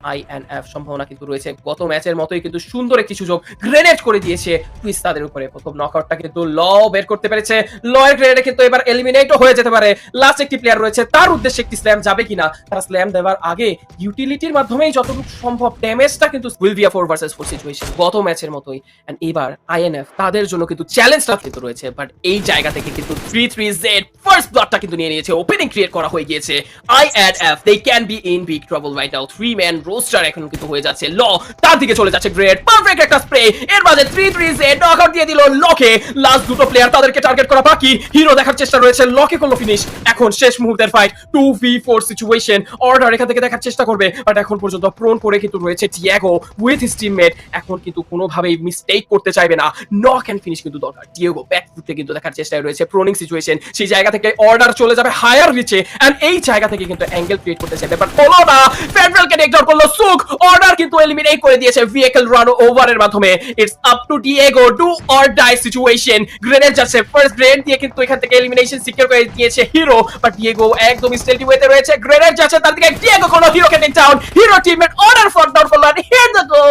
I and F সম্ভাবনা কিন্তু রয়েছে। গত ম্যাচের মতোই কিন্তু সুন্দর একটি সুযোগ গ্রেনেড করে দিয়েছে টুইস তাদের উপরে। প্রথম নকআউটটা কিন্তু ল বের করতে পেরেছে। ল এর কিন্তু এবার এলিমিনেটও হয়ে যেতে পারে। লাস্ট একটি প্লেয়ার রয়েছে, তার উদ্দেশ্যে একটি স্ল্যাম যাবে কিনা? তারা স্ল্যাম দেওয়ার আগে ইউটিলিটির মাধ্যমেই যতটুকু সম্ভব ড্যামেজটা কিন্তু will be a four versus four situation গত ম্যাচের মতোই। এন্ড এবার আইএনএফ তাদের জন্য কিন্তু চ্যালেঞ্জটা কিন্তু রয়েছে। বাট এই জায়গা থেকে কিন্তু থ্রি থ্রি জেড ফার্স্ট ব্লকটা কিন্তু নিয়ে নিয়েছে ওপেনিং ক্রিয়েট করা হয়ে গিয়েছে। I add if they can be in big trouble right now three man roster এখন কিন্তু হয়ে যাচ্ছে। ল তার দিকে চলে যাচ্ছে গ্রেট পারফেক্ট একটা স্প্রে এর মাঝে থ্রি থ্রি জেড নকআউট দিয়ে দিল লকে লাস্ট দুটো প্লেয়ার তাদেরকে টার্গেট করা বাকি। হিরো দেখার চেষ্টা রয়েছে। লকে করল ফিনিশ এখন শেষ মুহূর্তের fight two v four situation order এখান থেকে দেখার চেষ্টা করবে। বাট এখন পর্যন্ত প্রোন করে কিন্তু রয়েছে টিয়াগো উইথ হিস টিমমেট এখন কিন্তু কোনোভাবেই মিস্টেক করতে চাইবে না। নক অ্যান্ড ফিনিশ কিন্তু দরকার। টিয়াগো ব্যাক ফুটে কিন্তু দেখার চেষ্টায় রয়েছে। প্রোনিং সিচুয়েশন সেই জায়গা থেকে অর্ডার চলে যাবে হায়ার রিচে এন্ড এই জায়গা থেকে কিন্তু অ্যাঙ্গেল ক্রিয়েট করতে চাইবে বাট হলো না ফেডারেলকে টেক করল সুক অর্ডার কিন্তু এলিমিনেট করে দিয়েছে ভেহিকল রান ওভারের মাধ্যমে। It's up to Diego do or die situation grenade যাচ্ছে ফার্স্ট গ্রেনেড দিয়ে কিন্তু এখান থেকে এলিমিনেশন সিকিউর করে দিয়েছে হিরো বাট ডিয়েগো একদম স্টেলটি ওয়েতে রয়েছে। গ্রেনেড যাচ্ছে, তার দিকে ডিয়েগো কোনো হিরোকে take down hero teammate order front down করল হিয়ার দ্য গো